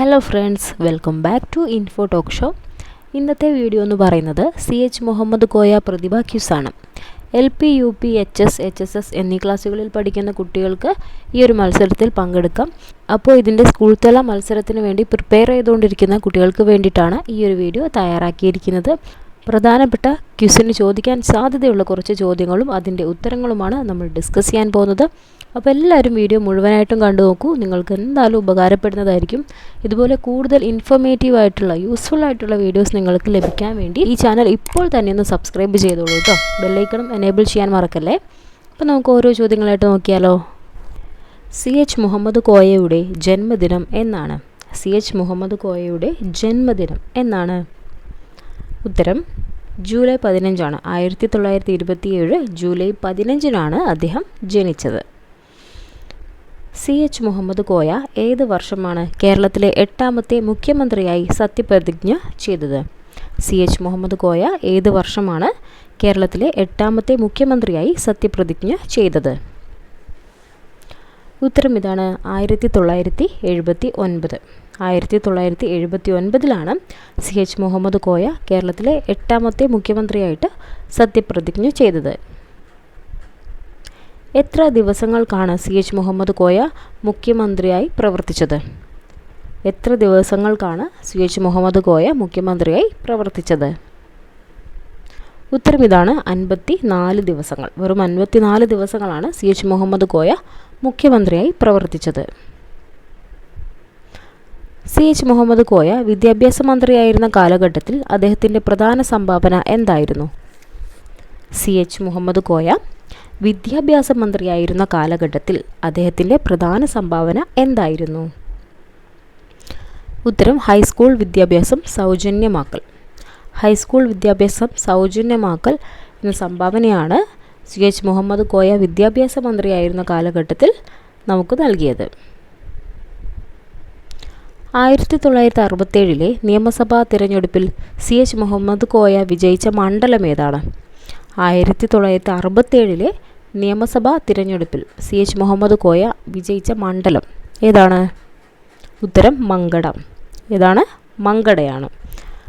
Hello friends welcome back to info talk show ഇന്നത്തെ video എന്ന് പറയുന്നത് സി എച്ച് മുഹമ്മദ് കോയ പ്രതിഭ ക്യൂസാണ് L P U P H S H S S എന്നീ ക്ലാസ്സുകളിൽ പഠിക്കുന്ന കുട്ടികൾക്ക് ഈ ഒരു മത്സരത്തിൽ പങ്കെടുക്കാം. അപ്പോൾ ഇതിന്റെ സ്കൂൾ തല മത്സരത്തിന് വേണ്ടി പ്രിപ്പയർ ചെയ്തുകൊണ്ടിരിക്കുന്ന കുട്ടികൾക്ക് വേണ്ടിയിട്ടാണ് ഈ ഒരു വീഡിയോ തയ്യാറാക്കിയിരിക്കുന്നത്. പ്രധാനപ്പെട്ട ക്യൂസിന് ചോദിക്കാൻ സാധ്യതയുള്ള കുറച്ച് ചോദ്യങ്ങളും അതിന്റെ ഉത്തരങ്ങളുമാണ് നമ്മൾ ഡിസ്കസ് ചെയ്യാൻ പോകുന്നത്. അപ്പോൾ എല്ലാവരും വീഡിയോ മുഴുവനായിട്ടും കണ്ടു നോക്കൂ. നിങ്ങൾക്ക് എന്തായാലും ഉപകാരപ്പെടുന്നതായിരിക്കും. ഇതുപോലെ കൂടുതൽ ഇൻഫോർമേറ്റീവ് ആയിട്ടുള്ള യൂസ്ഫുൾ ആയിട്ടുള്ള വീഡിയോസ് നിങ്ങൾക്ക് ലഭിക്കാൻ വേണ്ടി ഈ ചാനൽ ഇപ്പോൾ തന്നെ ഒന്ന് സബ്സ്ക്രൈബ് ചെയ്തോളൂ കേട്ടോ ബെല്ലൈക്കണം എനേബിൾ ചെയ്യാൻ മറക്കല്ലേ. അപ്പോൾ നമുക്ക് ഓരോ ചോദ്യങ്ങളായിട്ട് നോക്കിയാലോ. സി എച്ച് മുഹമ്മദ് കോയയുടെ ജന്മദിനം എന്നാണ്. സി എച്ച് മുഹമ്മദ് കോയയുടെ ജന്മദിനം എന്നാണ്. ഉത്തരം ജൂലൈ പതിനഞ്ചാണ്. ആയിരത്തി തൊള്ളായിരത്തി ഇരുപത്തിയേഴ് ജൂലൈ പതിനഞ്ചിനാണ് അദ്ദേഹം ജനിച്ചത്. സി എച്ച് മുഹമ്മദ് കോയ ഏത് വർഷമാണ് കേരളത്തിലെ എട്ടാമത്തെ മുഖ്യമന്ത്രിയായി സത്യപ്രതിജ്ഞ ചെയ്തത്? സി എച്ച് മുഹമ്മദ് കോയ ഏത് വർഷമാണ് കേരളത്തിലെ എട്ടാമത്തെ മുഖ്യമന്ത്രിയായി സത്യപ്രതിജ്ഞ ചെയ്തത്? ഉത്തരം ഇതാണ്. ആയിരത്തി തൊള്ളായിരത്തി എഴുപത്തി ഒൻപത് ആയിരത്തി തൊള്ളായിരത്തി എഴുപത്തി ഒൻപതിലാണ് സി എച്ച് മുഹമ്മദ് കോയ കേരളത്തിലെ എട്ടാമത്തെ മുഖ്യമന്ത്രിയായിട്ട് സത്യപ്രതിജ്ഞ ചെയ്തത്. എത്ര ദിവസങ്ങൾക്കാണ് സി എച്ച് മുഹമ്മദ് കോയ മുഖ്യമന്ത്രിയായി പ്രവർത്തിച്ചത്? എത്ര ദിവസങ്ങൾക്കാണ് സി എച്ച് മുഹമ്മദ് കോയ മുഖ്യമന്ത്രിയായി പ്രവർത്തിച്ചത്? ഉത്തരം ഇതാണ് അൻപത്തി നാല് ദിവസങ്ങൾ. വെറും അൻപത്തി നാല് ദിവസങ്ങളാണ് സി എച്ച് മുഹമ്മദ് കോയ മുഖ്യമന്ത്രിയായി പ്രവർത്തിച്ചത്. സി എച്ച് മുഹമ്മദ് കോയ വിദ്യാഭ്യാസ മന്ത്രിയായിരുന്ന കാലഘട്ടത്തിൽ അദ്ദേഹത്തിന്റെ പ്രധാന സംഭാവന എന്തായിരുന്നു? സി എച്ച് മുഹമ്മദ് കോയ വിദ്യാഭ്യാസ മന്ത്രിയായിരുന്ന കാലഘട്ടത്തിൽ അദ്ദേഹത്തിന്റെ പ്രധാന സംഭാവന എന്തായിരുന്നു? ഉത്തരം ഹൈസ്കൂൾ വിദ്യാഭ്യാസം സൗജന്യമാക്കൽ. ഹൈസ്കൂൾ വിദ്യാഭ്യാസം സൗജന്യമാക്കൽ എന്ന സംഭാവനയാണ് സി എച്ച് മുഹമ്മദ് കോയ വിദ്യാഭ്യാസ മന്ത്രിയായിരുന്ന കാലഘട്ടത്തിൽ നമുക്ക് നൽകിയത്. ആയിരത്തി തൊള്ളായിരത്തി അറുപത്തേഴിലെ നിയമസഭാ തിരഞ്ഞെടുപ്പിൽ സി എച്ച് മുഹമ്മദ് കോയ വിജയിച്ച മണ്ഡലം ഏതാണ്? ആയിരത്തി തൊള്ളായിരത്തി അറുപത്തേഴിലെ നിയമസഭാ തിരഞ്ഞെടുപ്പിൽ സി എച്ച് മുഹമ്മദ് കോയ വിജയിച്ച മണ്ഡലം ഏതാണ്? ഉത്തരം മങ്കട. ഏതാണ്? മങ്കടയാണ്.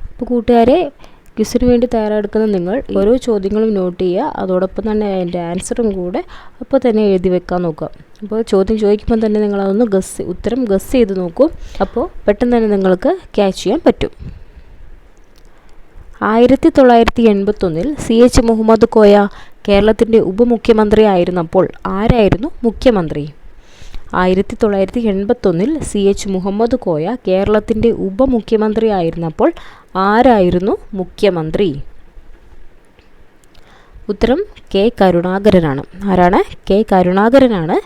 അപ്പോൾ കൂട്ടുകാരെ ക്വിസിന് വേണ്ടി തയ്യാറെടുക്കുന്ന നിങ്ങൾ ഓരോ ചോദ്യങ്ങളും നോട്ട് ചെയ്യുക. അതോടൊപ്പം തന്നെ അതിന്റെ ആൻസറും കൂടെ അപ്പോൾ തന്നെ എഴുതി വെക്കാൻ നോക്കുക. അപ്പോൾ ചോദ്യം ചോദിക്കുമ്പോൾ തന്നെ നിങ്ങൾ അതൊന്ന് ഗസ് ഉത്തരം ഗസ് ചെയ്ത് നോക്കൂ. അപ്പോൾ പെട്ടെന്ന് തന്നെ നിങ്ങൾക്ക് ക്യാച്ച് ചെയ്യാൻ പറ്റും. ആയിരത്തി തൊള്ളായിരത്തി എൺപത്തൊന്നിൽ സി എച്ച് മുഹമ്മദ് കോയ കേരളത്തിന്റെ ഉപമുഖ്യമന്ത്രിയായിരുന്നപ്പോൾ ആരായിരുന്നു മുഖ്യമന്ത്രി? ആയിരത്തി തൊള്ളായിരത്തി എൺപത്തൊന്നിൽ സി എച്ച് മുഹമ്മദ് കോയ കേരളത്തിന്റെ ഉപമുഖ്യമന്ത്രി ആയിരുന്നപ്പോൾ ആരായിരുന്നു മുഖ്യമന്ത്രി? ഉത്തരം കെ കരുണാകരനാണ്. ആരാണ്? കെ കരുണാകരനാണ്.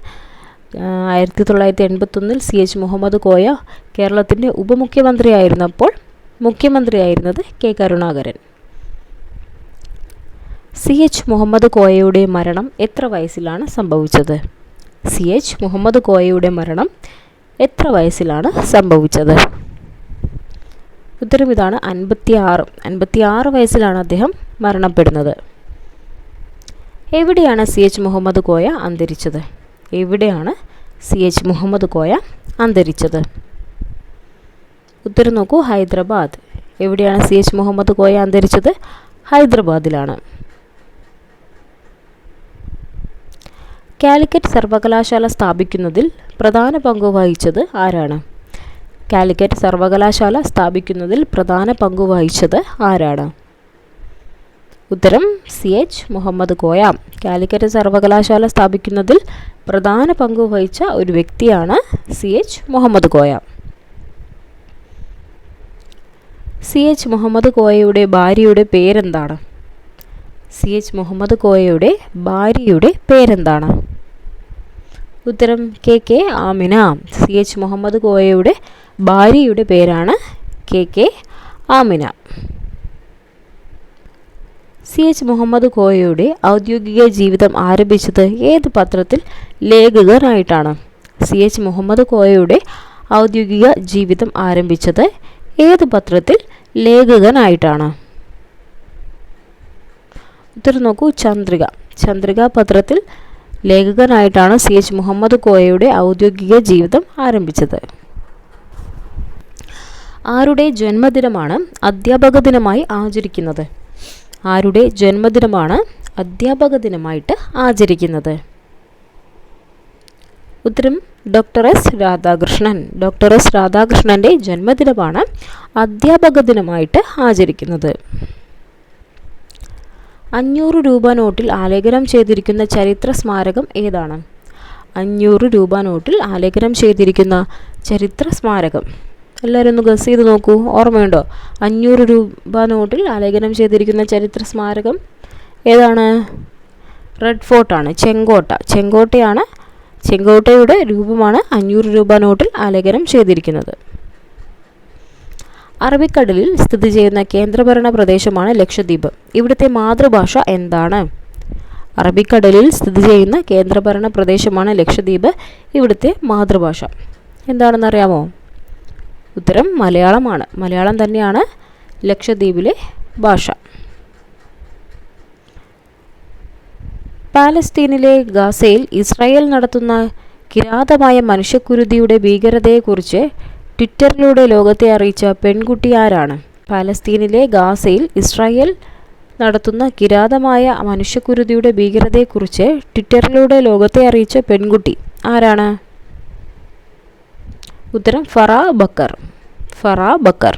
ആയിരത്തി തൊള്ളായിരത്തി എൺപത്തൊന്നിൽ സി എച്ച് മുഹമ്മദ് കോയ കേരളത്തിന്റെ ഉപമുഖ്യമന്ത്രിയായിരുന്നപ്പോൾ മുഖ്യമന്ത്രിയായിരുന്നത് K Karunakaran. C H Muhammad കോയയുടെ മരണം എത്ര വയസ്സിലാണ് സംഭവിച്ചത്? സി എച്ച് മുഹമ്മദ് കോയയുടെ മരണം എത്ര വയസ്സിലാണ് സംഭവിച്ചത്? ഉത്തരം ഇതാണ് അൻപത്തി ആറ് അൻപത്തി ആറ് വയസ്സിലാണ് അദ്ദേഹം മരണപ്പെടുന്നത്. എവിടെയാണ് സി എച്ച് മുഹമ്മദ് കോയ അന്തരിച്ചത്? എവിടെയാണ് സി എച്ച് മുഹമ്മദ് കോയ അന്തരിച്ചത്? ഉത്തരം നോക്കൂ ഹൈദരാബാദ്. എവിടെയാണ് സി എച്ച് മുഹമ്മദ് കോയ അന്തരിച്ചത്? ഹൈദരാബാദിലാണ്. കാലിക്കറ്റ് സർവകലാശാല സ്ഥാപിക്കുന്നതിൽ പ്രധാന പങ്ക് വഹിച്ചത് ആരാണ്? കാലിക്കറ്റ് സർവകലാശാല സ്ഥാപിക്കുന്നതിൽ പ്രധാന പങ്ക് വഹിച്ചത് ആരാണ്? ഉത്തരം സി എച്ച് മുഹമ്മദ് കോയ. കാലിക്കറ്റ് സർവകലാശാല സ്ഥാപിക്കുന്നതിൽ പ്രധാന പങ്ക് വഹിച്ച ഒരു വ്യക്തിയാണ് C H Muhammad Koya. C H Muhammad കോയയുടെ ഭാര്യയുടെ പേരെന്താണ്? സി എച്ച് മുഹമ്മദ് കോയയുടെ ഭാര്യയുടെ പേരെന്താണ്? ഉത്തരം K K Amina. C H Muhammad കോയയുടെ ഭാര്യയുടെ പേരാണ് K K Amina. C H Muhammad കോയയുടെ ഔദ്യോഗിക ജീവിതം ആരംഭിച്ചത് ഏത് പത്രത്തിൽ ലേഖകനായിട്ടാണ് സി എച്ച് മുഹമ്മദ് കോയയുടെ ഔദ്യോഗിക ജീവിതം ആരംഭിച്ചത് ഏത് പത്രത്തിൽ ലേഖകനായിട്ടാണ്? ഉത്തരം നോക്കൂ ചന്ദ്രിക. ചന്ദ്രിക പത്രത്തിൽ ലേഖകനായിട്ടാണ് സി എച്ച് മുഹമ്മദ് കോയയുടെ ഔദ്യോഗിക ജീവിതം ആരംഭിച്ചത്. ആരുടെ ജന്മദിനമാണ് അധ്യാപക ദിനമായി ആചരിക്കുന്നത്? ആരുടെ ജന്മദിനമാണ് അധ്യാപക ദിനമായിട്ട് ആചരിക്കുന്നത്? ഉത്തരം doctor S Radhakrishnan. Doctor S രാധാകൃഷ്ണന്റെ ജന്മദിനമാണ് അധ്യാപക ദിനമായിട്ട് ആചരിക്കുന്നത്. അഞ്ഞൂറ് രൂപ നോട്ടിൽ ആലേഖനം ചെയ്തിരിക്കുന്ന ചരിത്ര സ്മാരകം ഏതാണ്? അഞ്ഞൂറ് രൂപ നോട്ടിൽ ആലേഖനം ചെയ്തിരിക്കുന്ന ചരിത്ര സ്മാരകം. എല്ലാവരും ഒന്ന് ഗസ് ചെയ്ത് നോക്കൂ. ഓർമ്മയുണ്ടോ? അഞ്ഞൂറ് രൂപ നോട്ടിൽ ആലേഖനം ചെയ്തിരിക്കുന്ന ചരിത്ര സ്മാരകം ഏതാണ്? റെഡ് ഫോർട്ടാണ്. ചെങ്കോട്ട. ചെങ്കോട്ടയാണ് ചെങ്കോട്ടയുടെ രൂപമാണ് അഞ്ഞൂറ് രൂപ നോട്ടിൽ ആലേഖനം ചെയ്തിരിക്കുന്നത്. അറബിക്കടലിൽ സ്ഥിതി ചെയ്യുന്ന കേന്ദ്രഭരണ പ്രദേശമാണ് ലക്ഷദ്വീപ്. ഇവിടുത്തെ മാതൃഭാഷ എന്താണ്? അറബിക്കടലിൽ സ്ഥിതി ചെയ്യുന്ന കേന്ദ്രഭരണ പ്രദേശമാണ് ലക്ഷദ്വീപ്. ഇവിടുത്തെ മാതൃഭാഷ എന്താണെന്നറിയാമോ ഉത്തരം മലയാളമാണ്. മലയാളം തന്നെയാണ് ലക്ഷദ്വീപിലെ ഭാഷ. പാലസ്തീനിലെ ഗാസയിൽ ഇസ്രായേൽ നടത്തുന്ന കിരാതമായ മനുഷ്യക്കുരുതിയുടെ ഭീകരതയെക്കുറിച്ച് ട്വിറ്ററിലൂടെ ലോകത്തെ അറിയിച്ച പെൺകുട്ടി ആരാണ്? പലസ്തീനിലെ ഗാസയിൽ ഇസ്രായേൽ നടത്തുന്ന കിരാതമായ മനുഷ്യക്കുരുതിയുടെ ഭീകരതയെക്കുറിച്ച് ട്വിറ്ററിലൂടെ ലോകത്തെ അറിയിച്ച പെൺകുട്ടി ആരാണ്? ഉത്തരം Farah Bakkar. Farah Bakkar.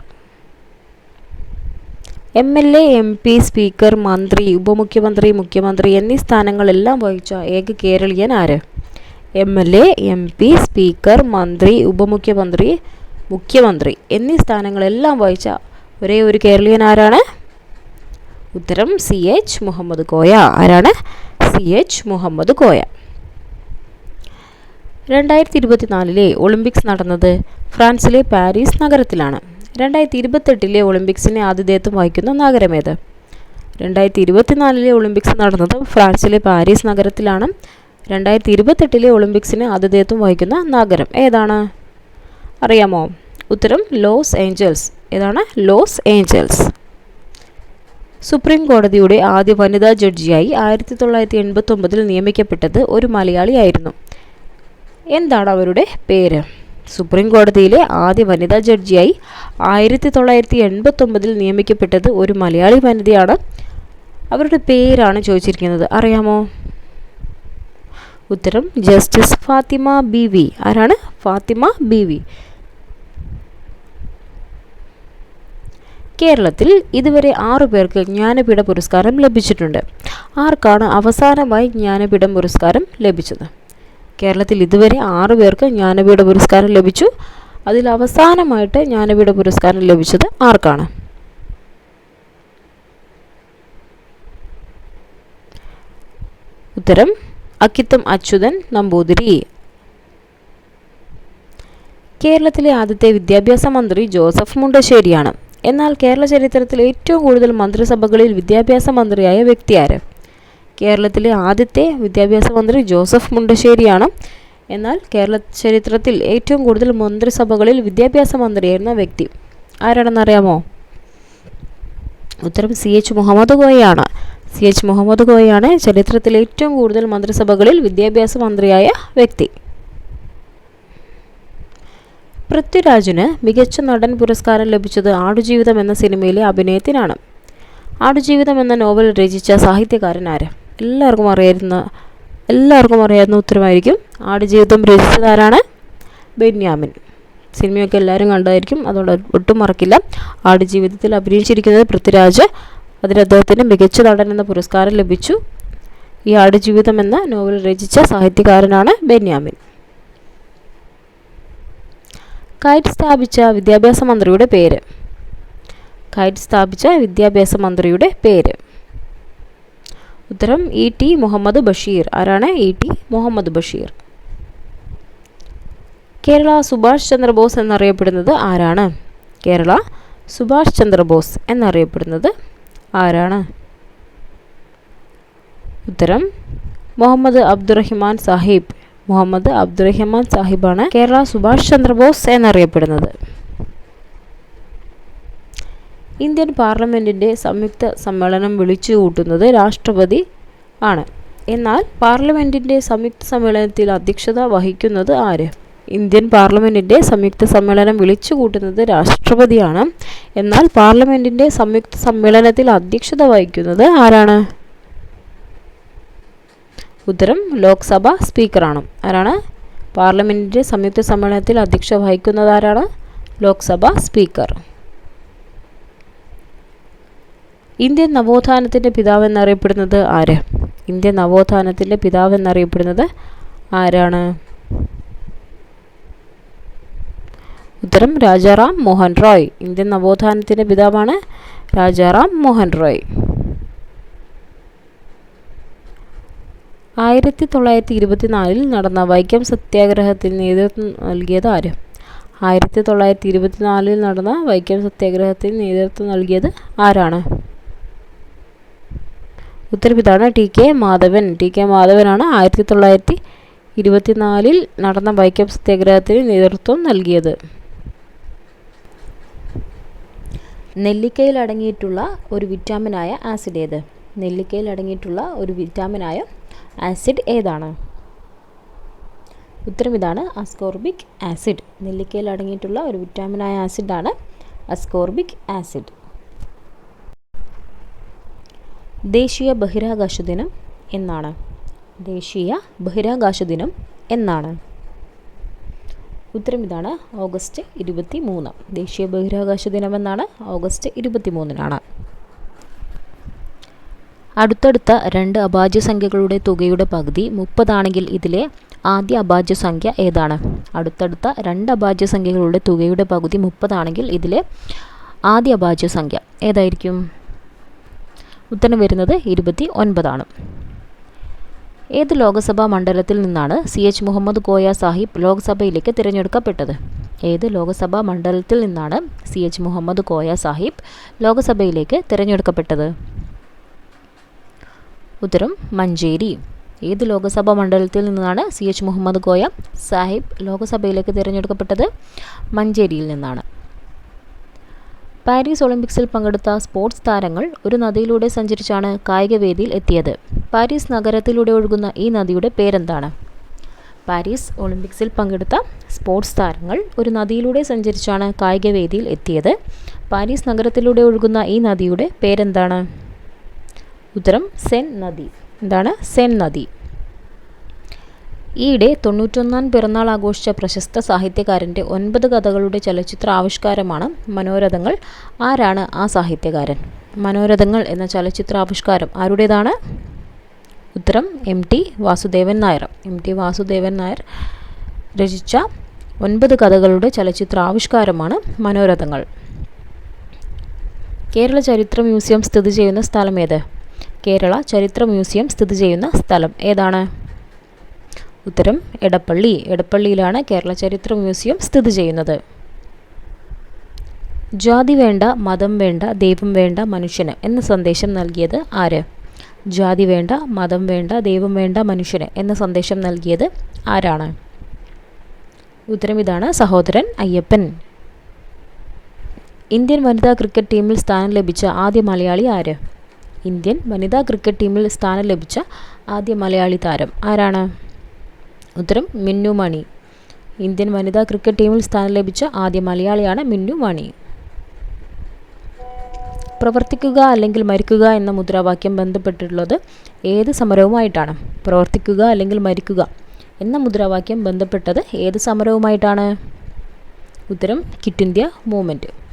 M L A M P speaker മന്ത്രി ഉപമുഖ്യമന്ത്രി മുഖ്യമന്ത്രി എന്നീ സ്ഥാനങ്ങളെല്ലാം വഹിച്ച ഏക കേരളീയൻ ആര്? M L A M P speaker മന്ത്രി ഉപമുഖ്യമന്ത്രി മുഖ്യമന്ത്രി എന്നീ സ്ഥാനങ്ങളെല്ലാം വഹിച്ച ഒരേ ഒരു കേരളീയൻ ആരാണ്? ഉത്തരം സി എച്ച് മുഹമ്മദ് കോയ. ആരാണ്? C H Muhammad Koya. രണ്ടായിരത്തി ഇരുപത്തിനാലിലെ ഒളിമ്പിക്സ് നടന്നത് ഫ്രാൻസിലെ പാരീസ് നഗരത്തിലാണ്. രണ്ടായിരത്തി ഇരുപത്തെട്ടിലെ ഒളിമ്പിക്സിനെ ആതിഥേയത്വം വഹിക്കുന്ന നഗരമേത്? രണ്ടായിരത്തി ഇരുപത്തിനാലിലെ ഒളിമ്പിക്സ് നടന്നത് ഫ്രാൻസിലെ പാരീസ് നഗരത്തിലാണ്. രണ്ടായിരത്തി ഇരുപത്തെട്ടിലെ ഒളിമ്പിക്സിന് ആതിഥേയത്വം വഹിക്കുന്ന നഗരം ഏതാണ്? അറിയാമോ? ഉത്തരം ലോസ് ഏഞ്ചൽസ്. ഏതാണ്? Los Angeles. സുപ്രീം കോടതിയുടെ ആദ്യ വനിതാ ജഡ്ജിയായി ആയിരത്തി തൊള്ളായിരത്തി എൺപത്തി ഒമ്പതിൽ നിയമിക്കപ്പെട്ടത് ഒരു മലയാളിയായിരുന്നു. എന്താണ് അവരുടെ പേര്? സുപ്രീം കോടതിയിലെ ആദ്യ വനിതാ ജഡ്ജിയായി ആയിരത്തി തൊള്ളായിരത്തി എൺപത്തൊമ്പതിൽ നിയമിക്കപ്പെട്ടത് ഒരു മലയാളി വനിതയാണ്. അവരുടെ പേരാണ് ചോദിച്ചിരിക്കുന്നത്. അറിയാമോ? ഉത്തരം ജസ്റ്റിസ് ഫാത്തിമ ബി വി ആരാണ്? ഫാത്തിമ ബി വി കേരളത്തിൽ ഇതുവരെ ആറു പേർക്ക് ജ്ഞാനപീഠ പുരസ്കാരം ലഭിച്ചിട്ടുണ്ട്. ആർക്കാണ് അവസാനമായി ജ്ഞാനപീഠം പുരസ്കാരം ലഭിച്ചത്? കേരളത്തിൽ ഇതുവരെ ആറു പേർക്ക് ജ്ഞാനപീഠ പുരസ്കാരം ലഭിച്ചു. അതിൽ അവസാനമായിട്ട് ജ്ഞാനപീഠ പുരസ്കാരം ലഭിച്ചത് ആർക്കാണ്? ഉത്തരം അക്കിത്തം അച്യുതൻ നമ്പൂതിരി. കേരളത്തിലെ ആദ്യത്തെ വിദ്യാഭ്യാസ മന്ത്രി ജോസഫ് മുണ്ടശ്ശേരിയാണ്. എന്നാൽ കേരള ചരിത്രത്തിൽ ഏറ്റവും കൂടുതൽ മന്ത്രിസഭകളിൽ വിദ്യാഭ്യാസ മന്ത്രിയായ വ്യക്തി ആര്? കേരളത്തിലെ ആദ്യത്തെ വിദ്യാഭ്യാസ മന്ത്രി ജോസഫ് മുണ്ടശ്ശേരിയാണ്. എന്നാൽ കേരള ചരിത്രത്തിൽ ഏറ്റവും കൂടുതൽ മന്ത്രിസഭകളിൽ വിദ്യാഭ്യാസ മന്ത്രിയായിരുന്ന വ്യക്തി ആരാണെന്നറിയാമോ ഉത്തരം സി എച്ച് മുഹമ്മദ് കോയയാണ് സി എച്ച് മുഹമ്മദ് കോയയാണ് ചരിത്രത്തിൽ ഏറ്റവും കൂടുതൽ മന്ത്രിസഭകളിൽ വിദ്യാഭ്യാസ മന്ത്രിയായ വ്യക്തി. പൃഥ്വിരാജിന് മികച്ച നടൻ പുരസ്കാരം ലഭിച്ചത് ആടുജീവിതം എന്ന സിനിമയിലെ അഭിനയത്തിനാണ്. ആടുജീവിതം എന്ന നോവൽ രചിച്ച സാഹിത്യകാരൻ ആര്? എല്ലാവർക്കും അറിയാവുന്ന എല്ലാവർക്കും അറിയാവുന്ന ഉത്തരമായിരിക്കും. ആടുജീവിതം രചിച്ചതാരാണ്? ബെന്യാമിൻ. സിനിമയൊക്കെ എല്ലാവരും കണ്ടതായിരിക്കും. അതുകൊണ്ട് ഒട്ടും മറക്കില്ല. ആടുജീവിതത്തിൽ അഭിനയിച്ചിരിക്കുന്നത് പൃഥ്വിരാജ്. അതിന് അദ്ദേഹത്തിന് മികച്ച നടൻ എന്ന പുരസ്കാരം ലഭിച്ചു. ഈ ആടുജീവിതം എന്ന നോവൽ രചിച്ച സാഹിത്യകാരനാണ് ബെന്യാമിൻ. കൈറ്റ് സ്ഥാപിച്ച വിദ്യാഭ്യാസ മന്ത്രിയുടെ പേര്. കൈറ്റ് സ്ഥാപിച്ച വിദ്യാഭ്യാസ മന്ത്രിയുടെ പേര്. ഉത്തരം ഇ ടി മുഹമ്മദ് ബഷീർ. ആരാണ് ഇ ടി മുഹമ്മദ് ബഷീർ? കേരള സുഭാഷ് ചന്ദ്രബോസ് എന്നറിയപ്പെടുന്നത് ആരാണ്? കേരള സുഭാഷ് ചന്ദ്രബോസ് എന്നറിയപ്പെടുന്നത് ആരാണ്? ഉത്തരം മുഹമ്മദ് അബ്ദുറഹിമാൻ സാഹിബ്. മുഹമ്മദ് അബ്ദുറഹിമാൻ സാഹിബാണ് കേരള സുഭാഷ് ചന്ദ്രബോസ് എന്നറിയപ്പെടുന്നത്. ഇന്ത്യൻ പാർലമെന്റിന്റെ സംയുക്ത സമ്മേളനം വിളിച്ചു കൂട്ടുന്നത് രാഷ്ട്രപതി ആണ്. എന്നാൽ പാർലമെന്റിന്റെ സംയുക്ത സമ്മേളനത്തിൽ അധ്യക്ഷത വഹിക്കുന്നത് ആര്? ഇന്ത്യൻ പാർലമെന്റിന്റെ സംയുക്ത സമ്മേളനം വിളിച്ചു കൂട്ടുന്നത് രാഷ്ട്രപതിയാണ്. എന്നാൽ പാർലമെന്റിന്റെ സംയുക്ത സമ്മേളനത്തിൽ അധ്യക്ഷത വഹിക്കുന്നത് ആരാണ്? ഉത്തരം ലോക്സഭ സ്പീക്കറാണ്. ആരാണ്? പാർലമെന്റിന്റെ സംയുക്ത സമ്മേളനത്തിൽ അധ്യക്ഷ വഹിക്കുന്നത് ആരാണ്? ലോക്സഭ സ്പീക്കർ. ഇന്ത്യൻ നവോത്ഥാനത്തിന്റെ പിതാവ് എന്നറിയപ്പെടുന്നത് ആര്? ഇന്ത്യൻ നവോത്ഥാനത്തിന്റെ പിതാവ് എന്നറിയപ്പെടുന്നത് ആരാണ്? ഉത്തരം രാജാറാം മോഹൻ റോയ്. ഇന്ത്യൻ നവോത്ഥാനത്തിന്റെ പിതാവാണ് രാജാറാം മോഹൻ റോയ്. ആയിരത്തി തൊള്ളായിരത്തി ഇരുപത്തിനാലിൽ നടന്ന വൈക്കം സത്യാഗ്രഹത്തിന് നേതൃത്വം നൽകിയത് ആര് ആയിരത്തി തൊള്ളായിരത്തി ഇരുപത്തിനാലിൽ നടന്ന വൈക്കം സത്യാഗ്രഹത്തിന് നേതൃത്വം നൽകിയത് ആരാണ്? ഉത്തരവിതാണ് T K Madhavan. T K മാധവനാണ് ആയിരത്തി തൊള്ളായിരത്തി ഇരുപത്തിനാലിൽ നടന്ന വൈക്കം സത്യാഗ്രഹത്തിന് നേതൃത്വം നൽകിയത്. നെല്ലിക്കയിൽ അടങ്ങിയിട്ടുള്ള ഒരു വിറ്റാമിനായ ആസിഡ് ഏത്? നെല്ലിക്കയിൽ അടങ്ങിയിട്ടുള്ള ഒരു വിറ്റാമിനായ ആസിഡ് ഏതാണ്? ഉത്തരം ഇതാണ് അസ്കോർബിക് ആസിഡ്. നെല്ലിക്കയിൽ അടങ്ങിയിട്ടുള്ള ഒരു വിറ്റാമിനായ ആസിഡാണ് അസ്കോർബിക് ആസിഡ്. ദേശീയ ബഹിരാകാശ ദിനം എന്നാണ്. ദേശീയ ബഹിരാകാശ ദിനം എന്നാണ്. ഉത്തരം ഇതാണ് ഓഗസ്റ്റ് ഇരുപത്തി മൂന്ന് ദേശീയ ബഹിരാകാശ ദിനം എന്നാണ് ഓഗസ്റ്റ് ഇരുപത്തി മൂന്നിനാണ് അടുത്തടുത്ത രണ്ട് അഭാജ്യ സംഖ്യകളുടെ തുകയുടെ പകുതി മുപ്പതാണെങ്കിൽ ഇതിലെ ആദ്യ അഭാജ്യ സംഖ്യ ഏതാണ്? അടുത്തടുത്ത രണ്ട് അഭാജ്യ സംഖ്യകളുടെ തുകയുടെ പകുതി മുപ്പതാണെങ്കിൽ ഇതിലെ ആദ്യ അഭാജ്യ സംഖ്യ ഏതായിരിക്കും? ഉത്തരം വരുന്നത് ഇരുപത്തി ഒൻപതാണ് ഏത് ലോകസഭാ മണ്ഡലത്തിൽ നിന്നാണ് സി എച്ച് മുഹമ്മദ് കോയ സാഹിബ് ലോക്സഭയിലേക്ക് തിരഞ്ഞെടുക്കപ്പെട്ടത്? ഏത് ലോകസഭാ മണ്ഡലത്തിൽ നിന്നാണ് സി എച്ച് മുഹമ്മദ് കോയ സാഹിബ് ലോക്സഭയിലേക്ക് തിരഞ്ഞെടുക്കപ്പെട്ടത്? ഉത്തരം മഞ്ചേരി. ഏത് ലോകസഭാ മണ്ഡലത്തിൽ നിന്നാണ് സി എച്ച് മുഹമ്മദ് കോയ സാഹിബ് ലോക്സഭയിലേക്ക് തിരഞ്ഞെടുക്കപ്പെട്ടത്? മഞ്ചേരിയിൽ നിന്നാണ്. പാരീസ് ഒളിമ്പിക്സിൽ പങ്കെടുത്ത സ്പോർട്സ് താരങ്ങൾ ഒരു നദിയിലൂടെ സഞ്ചരിച്ചാണ് കായികവേദിയിൽ എത്തിയത്. പാരീസ് നഗരത്തിലൂടെ ഒഴുകുന്ന ഈ നദിയുടെ പേരെന്താണ്? പാരീസ് ഒളിമ്പിക്സിൽ പങ്കെടുത്ത സ്പോർട്സ് താരങ്ങൾ ഒരു നദിയിലൂടെ സഞ്ചരിച്ചാണ് കായികവേദിയിൽ എത്തിയത്. പാരീസ് നഗരത്തിലൂടെ ഒഴുകുന്ന ഈ നദിയുടെ പേരെന്താണ്? ഉത്തരം സെൻ നദി. എന്താണ്? സെൻ നദി. ഈയിടെ തൊണ്ണൂറ്റൊന്നാം പിറന്നാൾ ആഘോഷിച്ച പ്രശസ്ത സാഹിത്യകാരന്റെ ഒൻപത് കഥകളുടെ ചലച്ചിത്ര ആവിഷ്കാരമാണ് മനോരഥങ്ങൾ. ആരാണ് ആ സാഹിത്യകാരൻ? മനോരഥങ്ങൾ എന്ന ചലച്ചിത്ര ആവിഷ്കാരം ആരുടേതാണ്? ഉത്തരം M T Vasudevan Nair. M T Vasudevan Nair രചിച്ച ഒൻപത് കഥകളുടെ ചലച്ചിത്ര ആവിഷ്കാരമാണ് മനോരഥങ്ങൾ. കേരള ചരിത്ര മ്യൂസിയം സ്ഥിതി ചെയ്യുന്ന സ്ഥലം ഏത്? കേരള ചരിത്ര മ്യൂസിയം സ്ഥിതി ചെയ്യുന്ന സ്ഥലം ഏതാണ്? ഉത്തരം എടപ്പള്ളി. എടപ്പള്ളിയിലാണ് കേരള ചരിത്ര മ്യൂസിയം സ്ഥിതി ചെയ്യുന്നത്. ജാതി വേണ്ട മതം വേണ്ട ദൈവം വേണ്ട മനുഷ്യന് എന്ന സന്ദേശം നൽകിയത് ആര്? ജാതി വേണ്ട മതം വേണ്ട ദൈവം വേണ്ട മനുഷ്യന് എന്ന സന്ദേശം നൽകിയത് ആരാണ്? ഉത്തരം ഇതാണ് സഹോദരൻ അയ്യപ്പൻ. ഇന്ത്യൻ വനിതാ ക്രിക്കറ്റ് ടീമിൽ സ്ഥാനം ലഭിച്ച ആദ്യ മലയാളി ആര്? ഇന്ത്യൻ വനിതാ ക്രിക്കറ്റ് ടീമിൽ സ്ഥാനം ലഭിച്ച ആദ്യ മലയാളി താരം ആരാണ്? ഉത്തരം മിന്നു മണി. ഇന്ത്യൻ വനിതാ ക്രിക്കറ്റ് ടീമിൽ സ്ഥാനം ലഭിച്ച ആദ്യ മലയാളിയാണ് മിന്നു മണി. പ്രവർത്തിക്കുക അല്ലെങ്കിൽ മരിക്കുക എന്ന മുദ്രാവാക്യം ബന്ധപ്പെട്ടിട്ടുള്ളത് ഏത് സമരവുമായിട്ടാണ്? പ്രവർത്തിക്കുക അല്ലെങ്കിൽ മരിക്കുക എന്ന മുദ്രാവാക്യം ബന്ധപ്പെട്ടത് ഏത് സമരവുമായിട്ടാണ്? ഉത്തരം quit India movement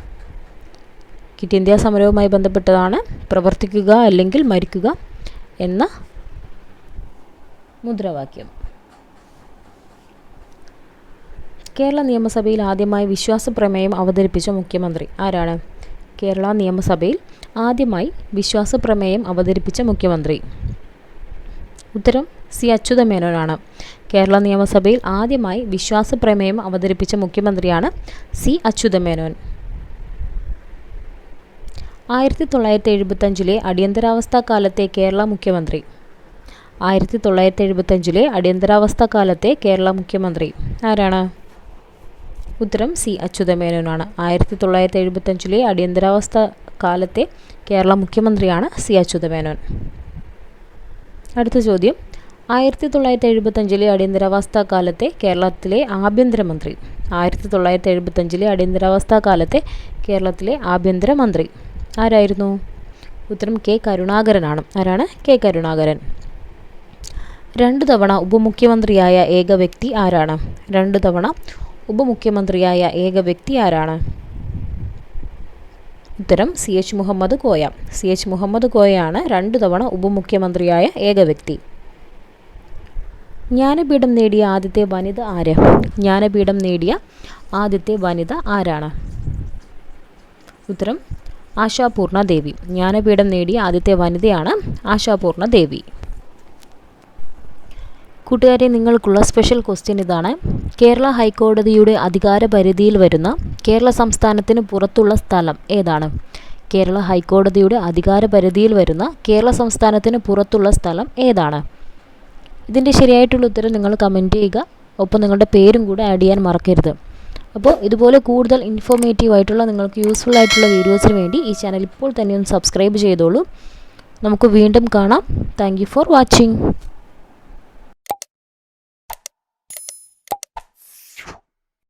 quit India സമരവുമായി ബന്ധപ്പെട്ടതാണ്. പ്രവർത്തിക്കുക അല്ലെങ്കിൽ മരിക്കുക എന്ന മുദ്രാവാക്യം. കേരള നിയമസഭയിൽ ആദ്യമായി വിശ്വാസ പ്രമേയം അവതരിപ്പിച്ച മുഖ്യമന്ത്രി ആരാണ്? കേരള നിയമസഭയിൽ ആദ്യമായി വിശ്വാസ പ്രമേയം അവതരിപ്പിച്ച മുഖ്യമന്ത്രി. ഉത്തരം സി അച്യുതമേനോനാണ്. കേരള നിയമസഭയിൽ ആദ്യമായി വിശ്വാസ പ്രമേയം അവതരിപ്പിച്ച മുഖ്യമന്ത്രിയാണ് സി അച്യുതമേനോൻ. ആയിരത്തി തൊള്ളായിരത്തി എഴുപത്തഞ്ചിലെ അടിയന്തരാവസ്ഥ കാലത്തെ കേരള മുഖ്യമന്ത്രി. ആയിരത്തി തൊള്ളായിരത്തി എഴുപത്തഞ്ചിലെ അടിയന്തരാവസ്ഥ കാലത്തെ കേരള മുഖ്യമന്ത്രി. ആരാണ്? ഉത്തരം സി. അച്യുതമേനോനാണ്. ആയിരത്തി തൊള്ളായിരത്തി എഴുപത്തഞ്ചിലെ അടിയന്തരാവസ്ഥ കാലത്തെ കേരള മുഖ്യമന്ത്രിയാണ് സി. അച്യുതമേനോൻ. അടുത്ത ചോദ്യം. ആയിരത്തി തൊള്ളായിരത്തി എഴുപത്തഞ്ചിലെ അടിയന്തരാവസ്ഥ കാലത്തെ കേരളത്തിലെ ആഭ്യന്തരമന്ത്രി. ആയിരത്തി തൊള്ളായിരത്തി എഴുപത്തഞ്ചിലെ അടിയന്തരാവസ്ഥ കാലത്തെ കേരളത്തിലെ ആഭ്യന്തരമന്ത്രി. ആരായിരുന്നു? ഉത്തരം കെ കരുണാകരനാണ്. ആരാണ്? കെ കരുണാകരൻ. രണ്ട് തവണ ഉപമുഖ്യമന്ത്രിയായ ഏക വ്യക്തി ആരാണ്? രണ്ട് തവണ ഉപമുഖ്യമന്ത്രിയായ ഏക വ്യക്തി ആരാണ്? ഉത്തരം C H Muhammad Koya. C H Muhammad കോയയാണ് രണ്ട് തവണ ഉപമുഖ്യമന്ത്രിയായ ഏക വ്യക്തി. ജ്ഞാനപീഠം നേടിയ ആദ്യത്തെ വനിത ആര്? ജ്ഞാനപീഠം നേടിയ ആദ്യത്തെ വനിത ആരാണ്? ഉത്തരം ആശാപൂർണ ദേവി ജ്ഞാനപീഠം നേടിയ ആദ്യത്തെ വനിതയാണ് ആശാപൂർണ ദേവി കൂട്ടുകാരെ നിങ്ങൾക്കുള്ള സ്പെഷ്യൽ ക്വസ്റ്റ്യൻ ഇതാണ്. കേരള ഹൈക്കോടതിയുടെ അധികാര പരിധിയിൽ വരുന്ന കേരള സംസ്ഥാനത്തിന് പുറത്തുള്ള സ്ഥലം ഏതാണ്? കേരള ഹൈക്കോടതിയുടെ അധികാര പരിധിയിൽ വരുന്ന കേരള സംസ്ഥാനത്തിന് പുറത്തുള്ള സ്ഥലം ഏതാണ്? ഇതിന്റെ ശരിയായിട്ടുള്ള ഉത്തരം നിങ്ങൾ കമന്റ് ചെയ്യുക. ഒപ്പം നിങ്ങളുടെ പേരും കൂടെ ആഡ് ചെയ്യാൻ മറക്കരുത്. അപ്പോൾ ഇതുപോലെ കൂടുതൽ ഇൻഫോർമേറ്റീവ് ആയിട്ടുള്ള നിങ്ങൾക്ക് യൂസ്ഫുൾ ആയിട്ടുള്ള വീഡിയോസിന് വേണ്ടി ഈ ചാനൽ ഇപ്പോൾ തന്നെ ഒന്ന് സബ്സ്ക്രൈബ് ചെയ്തോളൂ. നമുക്ക് വീണ്ടും കാണാം. Thank for watching